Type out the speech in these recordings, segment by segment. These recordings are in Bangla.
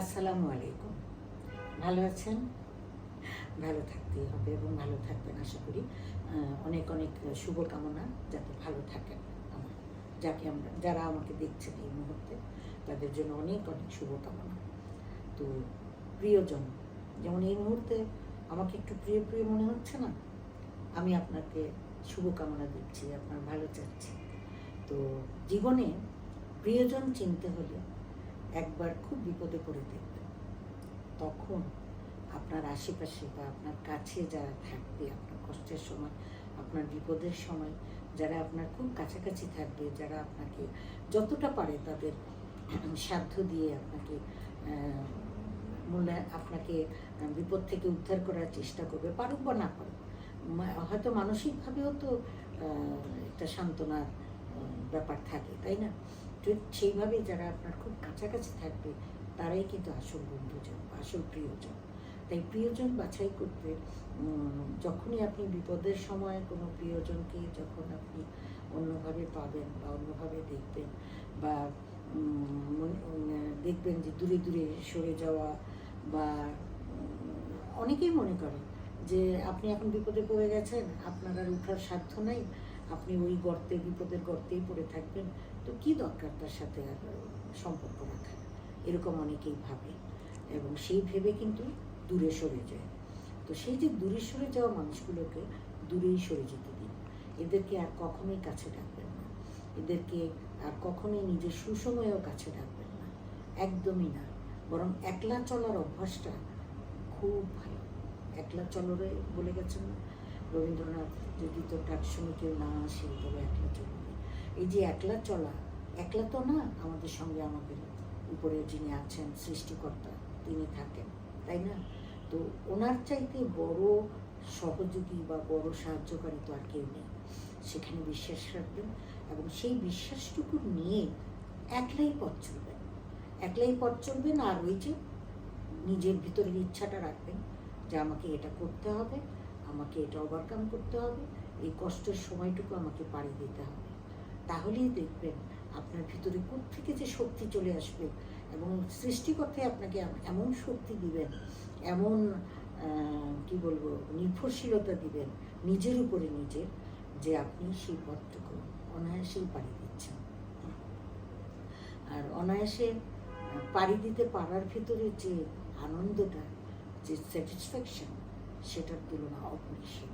আসসালামু আলাইকুম। ভালো আছেন? ভালো থাকতেই হবে এবং ভালো থাকবেন আশা করি। অনেক অনেক শুভকামনা, যাতে ভালো থাকেন আমার। যাকে আমরা, যারা আমাকে দেখছেন এই মুহূর্তে, তাদের জন্য অনেক অনেক শুভকামনা। তো প্রিয়জন, যেমন এই মুহূর্তে আমাকে একটু প্রিয় প্রিয় মনে হচ্ছে না? আমি আপনাকে শুভকামনা দিচ্ছি, আপনার ভালো চাচ্ছি। তো জীবনে প্রিয়জন চিনতে হলে একবার খুব বিপদে পড়ে দেখবেন। তখন আপনার আশেপাশে বা আপনার কাছে যারা থাকবে আপনার কষ্টের সময় আপনার বিপদের সময় যারা আপনার খুব কাছাকাছি থাকবে যারা আপনাকে যতটা পারে তাদের সাধ্য দিয়ে আপনাকে আহ, আপনাকে বিপদ থেকে উদ্ধার করার চেষ্টা করবে পারুক বা না পারুক। হয়তো মানসিকভাবেও তো একটা সান্ত্বনার ব্যাপার থাকে তাই না? ঠিক সেইভাবে যারা আপনার খুব কাছাকাছি থাকবে, তারাই কিন্তু আসল বন্ধুজন, আসল প্রিয়জন। তাই প্রিয়জন বাছাই করতে যখনই আপনি বিপদের সময় কোনো প্রিয়জনকে যখন আপনি অন্যভাবে পাবেন বা অন্যভাবে দেখবেন বা দেখবেন যে দূরে দূরে সরে যাওয়া বা অনেকেই মনে করে যে আপনি এখন বিপদে পড়ে গেছেন, আপনার আর উঠার সাধ্য নাই আপনি ওই গর্তে, বিপদের গর্তেই পড়ে থাকবেন। তো কি দরকার তার সাথে আর সম্পর্ক রাখা এরকম অনেকেই ভাবে। এবং সেই ভেবে কিন্তু দূরে সরে যায়। তো সেই যে দূরে সরে যাওয়া মানুষগুলোকে দূরেই সরে যেতে দিন। এদেরকে আর কখনোই কাছে ডাকবেন না। এদেরকে আর কখনোই নিজের সুসময়েও কাছে ডাকবেন না। একদমই না। বরং একলা চলার অভ্যাসটা খুব ভালো। একলা চলরে বলে গেছেন না? রবীন্দ্রনাথ যদি তোর ডাক কেউ না আসে, তবে একলা চলবে। এই যে একলা চলা, একলা তো না আমাদের সঙ্গে আমাদের উপরে যিনি আছেন, সৃষ্টিকর্তা, তিনি থাকেন, তাই না? তো ওনার চাইতে বড় সহযোগী বা বড় সাহায্যকারী তো আর কেউ নেই। সেখানে বিশ্বাস রাখবেন এবং সেই বিশ্বাসটুকু নিয়ে একলাই পথ চলবেন। একলাই পথ চলবেন আর ওই যে নিজের ভিতরের ইচ্ছাটা রাখবেন যে আমাকে এটা করতে হবে আমাকে এটা ওভারকাম করতে হবে, এই কষ্টের সময়টুকু আমাকে পাড়ি দিতে হবে। তাহলেই দেখবেন আপনার ভিতরে থেকে যে শক্তি চলে আসবে এবং সৃষ্টিকর্তায় আপনাকে এমন শক্তি দিবেন, এমন কি বলব, নির্ভরশীলতা দিবেন নিজের উপরে নিজের যে আপনি সেই পথটুকু অনায়াসেই পাড়ি দিচ্ছেন। আর অনায়াসে পাড়ি দিতে পারার ভিতরে যে আনন্দটা, যে স্যাটিসফ্যাকশন সেটার তুলনা অপরিসীম।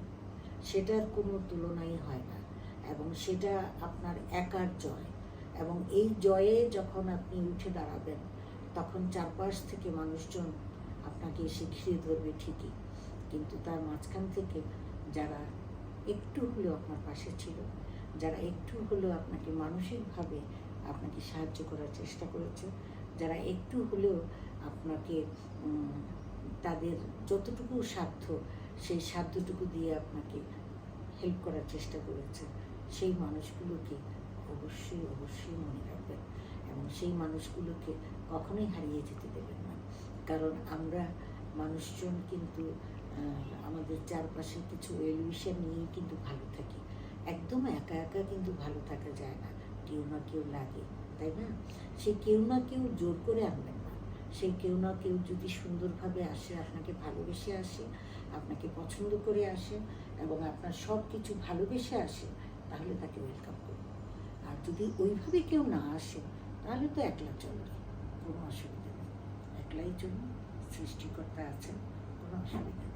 সেটার কোনো তুলনাই হয় না। এবং সেটা আপনার একার জয়। এবং এই জয়ে যখন আপনি উঠে দাঁড়াবেন, তখন চারপাশ থেকে মানুষজন আপনাকে এসে ঘিরে ধরবে ঠিকই। কিন্তু তার মাঝখান থেকে যারা একটু হলেও আপনার পাশে ছিল, যারা একটু হলেও আপনাকে মানসিকভাবে আপনাকে সাহায্য করার চেষ্টা করেছে, যারা একটু হলেও আপনাকে তাদের যতটুকু সাধ্য, সেই সাধ্যটুকু দিয়ে আপনাকে হেল্প করার চেষ্টা করেছে। সেই মানুষগুলোকে অবশ্যই অবশ্যই মনে রাখবেন এবং সেই মানুষগুলোকে কখনোই হারিয়ে যেতে দেবেন না। কারণ আমরা মানুষজন কিন্তু আমাদের চারপাশে কিছু ওয়েলউইশার নিয়েই কিন্তু ভালো থাকি। একদম একা একা কিন্তু ভালো থাকা যায় না। কেউ না কেউ লাগে, তাই না? সে কেউ না কেউ জোর করে আনবেন। সেই কেউ না কেউ যদি সুন্দরভাবে আসে, আপনাকে ভালোবেসে আসে, আপনাকে পছন্দ করে আসে এবং আপনার সব কিছু ভালোবেসে আসে, তাহলে তাকে ওয়েলকাম করুন। আর যদি ওইভাবে কেউ না আসে, তাহলে তো একলা চলবে কোনো অসুবিধা নেই। একলাই জন্য সৃষ্টিকর্তা আছেন, কোনো অসুবিধা নেই।